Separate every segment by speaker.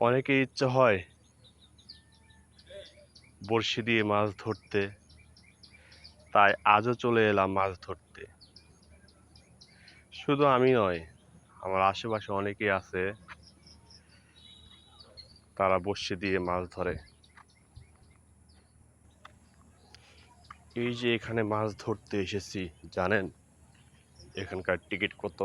Speaker 1: অনেকের ইচ্ছা হয় বড়শি দিয়ে মাছ ধরতে। তাই আজও চলে এলাম মাছ ধরতে। শুধু আমি নয়, আমার আশেপাশে অনেকেই আছে, তারা বড়শি দিয়ে মাছ ধরে। এই যে এখানে মাছ ধরতে এসেছি, জানেন? এখানকার টিকিট কত?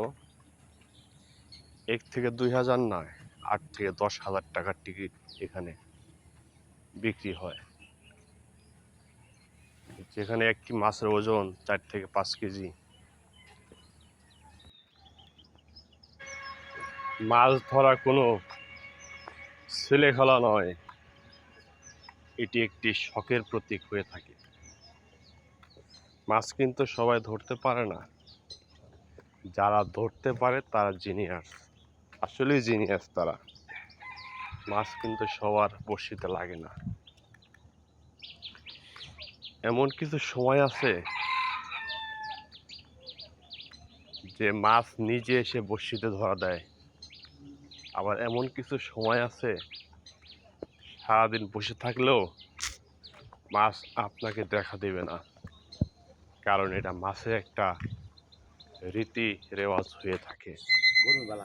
Speaker 1: এক থেকে দুই হাজার নয়। আট থেকে দশ হাজার টাকার টিকিট এখানে বিক্রি হয়। যেখানে একটি মাছের ওজন চার থেকে পাঁচ কেজি। মাছ ধরা কোনো ছেলে খেলা নয়। এটি একটি শখের প্রতীক হয়ে থাকে। মাছ কিন্তু সবাই ধরতে পারে না। যারা ধরতে পারে তারা জিনিয়াস আসলেই জিনিয়াস তারা। মাছ কিন্তু সবার বড়শিতে লাগে না। এমন কিছু সময় আছে যে মাছ নিজে এসে বড়শিতে ধরা দেয়। আবার এমন কিছু সময় আছে সারাদিন বসে থাকলেও মাছ আপনাকে দেখা দেবে না। কারণ এটা মাছের একটা রীতি রেওয়াজ হয়ে থাকে।
Speaker 2: Quân và